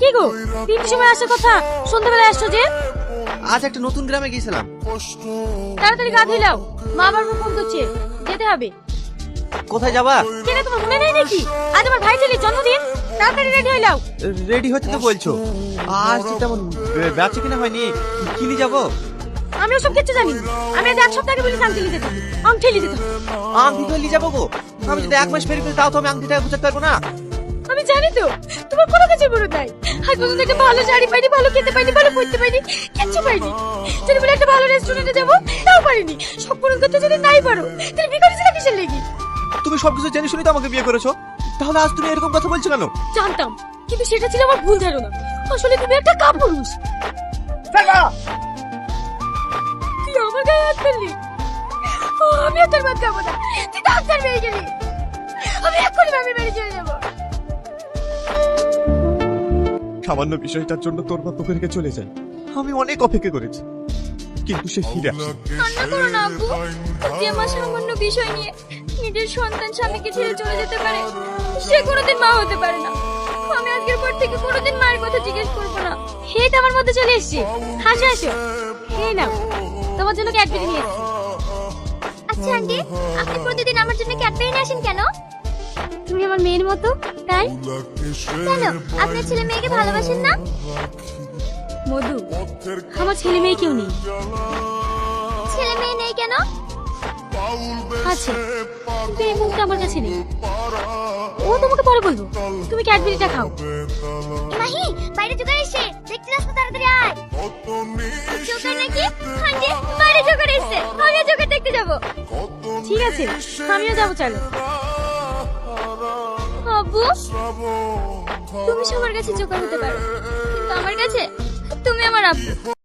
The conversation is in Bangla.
কি গো? তিনটের সময় আসার কথা। সন্ধ্যাবেলায় আসছো যে? আজ একটা নতুন গ্রামে গিয়েছিলাম। তাড়াতাড়ি গা ধুইলাও মা ফোন করছে। যেতে হবে। কোথায় যাবা? কেন তোমার মনে নেই নাকি? আজ আমার ভাই ছেলের জন্মদিন। তাড়াতাড়ি রেডি হইলাও রেডি হতে তো বলছো। আজ তো তেমন বেচা কিনা হয়নি? কিনি যাব? আমি ওসব কিচ্ছু জানি আমি আজ এক সপ্তাহ আগে বলি আংটি নিতে আংটি নিতে যাব আংটি তো নিয়ে যাব গো। আমি যদি এক মাস ফেরি করে তাও তো আমি আংটিটা বুঝতে পারব না। আমি জানি তো তোমার কোনো কিছু বড় নাই। আজ পর্যন্ত একটা ভালো শাড়ি পাইনি ভালো খেতে পাইনি ভালো পড়তে পাইনি কিচ্ছু পাইনি। যদি বলে একটা ভালো রেস্টুরেন্টে যাব তাও পারিনি। সব পূরণ করতে যদি নাই পারো তাহলে বিয়ে করেছিল কিসের লেগে? তুমি সবকিছু জেনে শুনে তো আমাকে বিয়ে করেছ। তাহলে আজ তুমি এরকম কথা বলছো কেন? জানতাম কিন্তু সেটা ছিল আমার ভুল ধারণা। আসলে তুমি একটা কাপুরুষ। তুই আমার গায়ে হাত ফেললি? ও, আমি আর তোর ভাত খাব না। তুই ডাক্তার পেয়ে গেলি। আমি এক্ষুনি বাপের বাড়ি চলে যাব। সামান্য বিষয়টার জন্য তোর বাপ তোকে রেখে চলে যায় আমি অনেক অপেক্ষা করেছি। কিন্তু সে ফিরে আসে কান্না করো না আব্বু। যে আমার সামান্য বিষয় নিয়ে নিজের সন্তান স্বামীকে ছেড়ে চলে যেতে পারে সে কোনোদিন মা হতে পারে না। আমি আজকের পর থেকে কোনোদিন মায়ের কথা জিজ্ঞেস করব না। এই তো আমার মধ্যে চলে এসেছি। হাসি হাসো। এই নাও তোমার জন্য ক্যাডবেরি নিয়ে এসেছি। আচ্ছা আন্টি আপনি প্রতিদিন আমার জন্য ক্যাডবেরি নিয়ে আসেন কেন? তুমি আমার মেয়ের মতো, তাই? কেন? আপনার ছেলে মেয়েকে ভালোবাসেন না? মধু, আমার ছেলে মেয়ে কেউ নেই। ছেলে মেয়ে নেই কেন? নেই। ও তোমাকে তুমি খাও। বাইরে এসে। বাইরে যাব। ঠিক আছে, আমিও যাব, চলো। আব্বু তুমি সবার কাছে জোগাড় হতে পারো। কিন্তু আমার কাছে তুমি আমার আব্বু।